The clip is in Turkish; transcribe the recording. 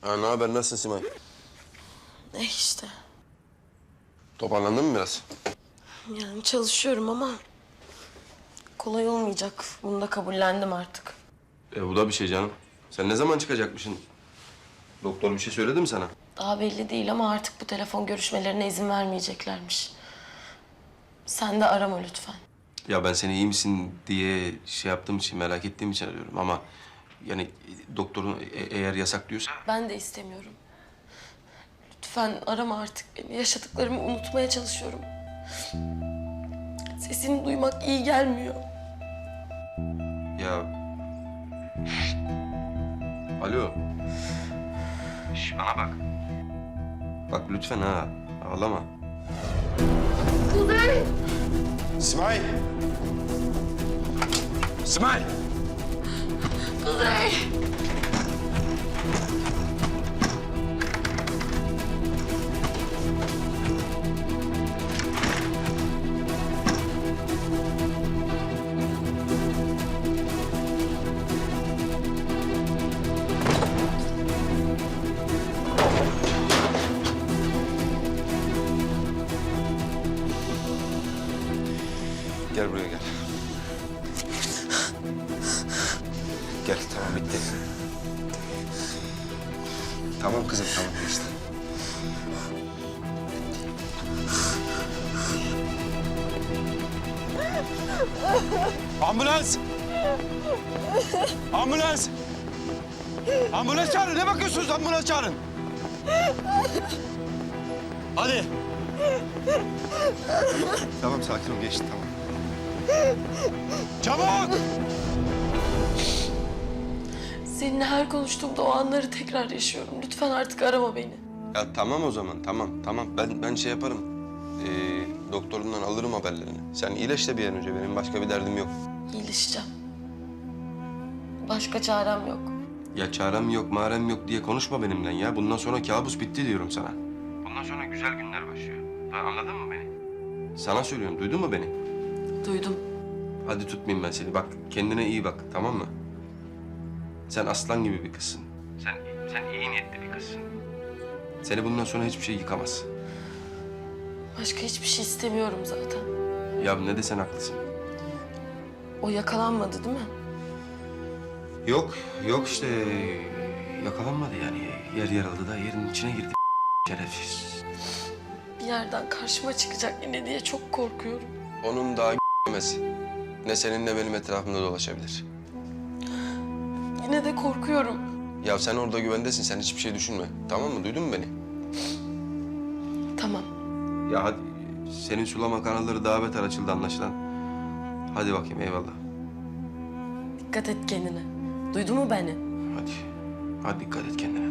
Ha, ne haber? Nasılsın Simay? Eh işte. Toparlandın mı biraz? Yani çalışıyorum ama kolay olmayacak. Bunu da kabullendim artık. E bu da bir şey canım. Sen ne zaman çıkacakmışsın? Doktor bir şey söyledi mi sana? Daha belli değil ama artık bu telefon görüşmelerine izin vermeyeceklermiş. Sen de arama lütfen. Ya ben seni iyi misin diye şey yaptığım için, merak ettiğim için arıyorum ama... Yani doktorun e- eğer yasak diyorsa... Ben de istemiyorum. Lütfen arama artık beni. Yaşadıklarımı unutmaya çalışıyorum. Sesini duymak iyi gelmiyor. Ya... Alo. Şş, bana bak. Bak lütfen ha, ağlama. Kuzey! İsmail! İsmail! Kuzey! Gel buraya gel. Gel tamam bitti. Tamam kızım tamam işte. Ambulans! Ambulans! Ambulans çağırın. Ne bakıyorsunuz? Ambulans çağırın. Hadi. Tamam sakin ol geçti tamam. Çabuk! Seninle her konuştuğumda o anları tekrar yaşıyorum. Lütfen artık arama beni. Ya tamam o zaman tamam tamam ben ben şey yaparım. Ee, doktorundan alırım haberlerini. Sen iyileş de bir an önce benim başka bir derdim yok. İyileşeceğim. Başka çarem yok. Ya çarem yok, marem yok diye konuşma benimle ya. Bundan sonra kabus bitti diyorum sana. Bundan sonra güzel günler başlıyor. anladın mı beni? Sana söylüyorum, duydun mu beni? Duydum. Hadi tutmayayım ben seni. Bak kendine iyi bak, tamam mı? Sen aslan gibi bir kızsın. Sen, sen iyi niyetli bir kızsın. Seni bundan sonra hiçbir şey yıkamaz. Başka hiçbir şey istemiyorum zaten. Ya ne desen haklısın. O yakalanmadı değil mi? Yok, yok işte yakalanmadı yani. Yer yarıldı da yerin içine girdi. Şerefsiz. Bir yerden karşıma çıkacak yine diye çok korkuyorum. Onun daha. Ne senin ne benim etrafımda dolaşabilir. Yine de korkuyorum. Ya sen orada güvendesin, sen hiçbir şey düşünme. Tamam mı? Duydun mu beni? Tamam. Ya hadi, senin sulama kanalları daha beter açıldı anlaşılan. Hadi bakayım, eyvallah. Dikkat et kendine. Duydu mu beni? Hadi, hadi dikkat et kendine.